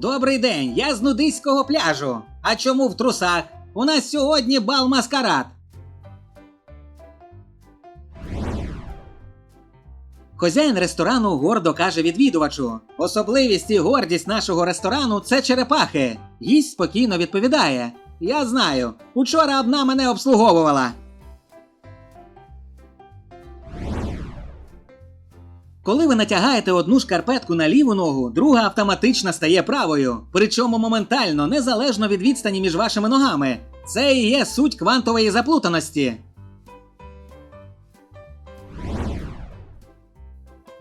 Добрий день, я з нудиського пляжу. А чому в трусах? У нас сьогодні бал маскарад. Хозяїн ресторану гордо каже відвідувачу: особливість і гордість нашого ресторану це черепахи. Гість спокійно відповідає: Я знаю, учора одна мене обслуговувала. Коли ви натягаєте одну шкарпетку на ліву ногу, друга автоматично стає правою, причому моментально, незалежно від відстані між вашими ногами. Це і є суть квантової заплутаності.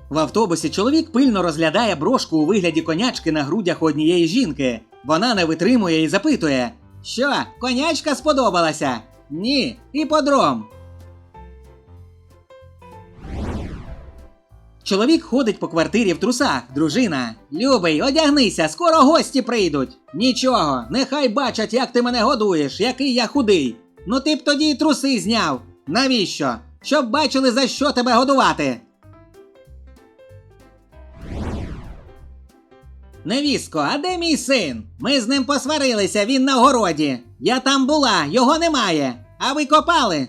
В автобусі чоловік пильно розглядає брошку у вигляді конячки на грудях однієї жінки. Вона не витримує і запитує: Що, конячка сподобалася? Ні, іподром. Чоловік ходить по квартирі в трусах, дружина. Любий, одягнися, скоро гості прийдуть. Нічого, нехай бачать, як ти мене годуєш, який я худий. Ну ти б тоді й труси зняв. Навіщо? Щоб бачили, за що тебе годувати. Невістко, а де мій син? Ми з ним посварилися, він на городі. Я там була, його немає. А ви копали?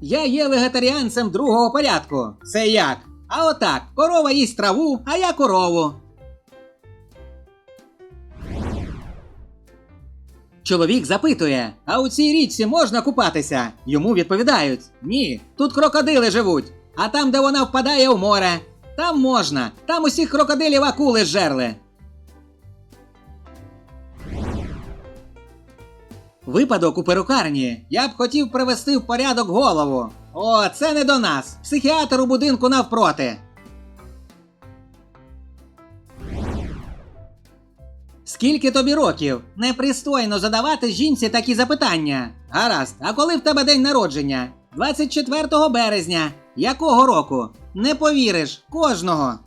Я є вегетаріанцем другого порядку. Це як? А отак, корова їсть траву, а я корову. Чоловік запитує: а у цій річці можна купатися? Йому відповідають: Ні, тут крокодили живуть. А там, де вона впадає в море, там можна. Там усіх крокодилів акули зжерли. Випадок у перукарні. Я б хотів привести в порядок голову. О, це не до нас. Психіатр у будинку навпроти. Скільки тобі років? Непристойно задавати жінці такі запитання. Гаразд, а коли в тебе день народження? 24 березня. Якого року? Не повіриш, кожного.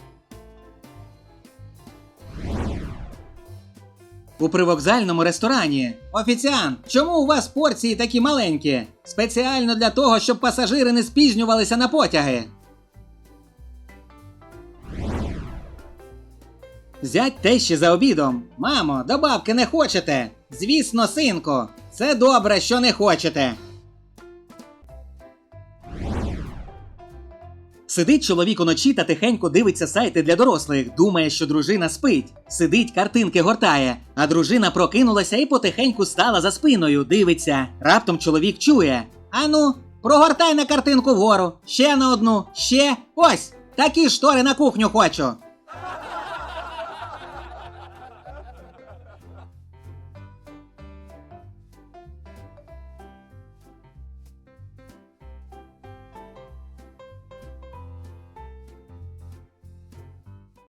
У привокзальному ресторані. Офіціант, чому у вас порції такі маленькі? Спеціально для того, щоб пасажири не спізнювалися на потяги. Зять тещі за обідом. Мамо, добавки не хочете? Звісно, синку. Це добре, що не хочете. Сидить чоловік уночі та тихенько дивиться сайти для дорослих, думає, що дружина спить. Сидить, картинки гортає, а дружина прокинулася і потихеньку стала за спиною, дивиться. Раптом чоловік чує: Ану, прогортай на картинку вгору, ще на одну, ще. Ось! Такі штори на кухню хочу.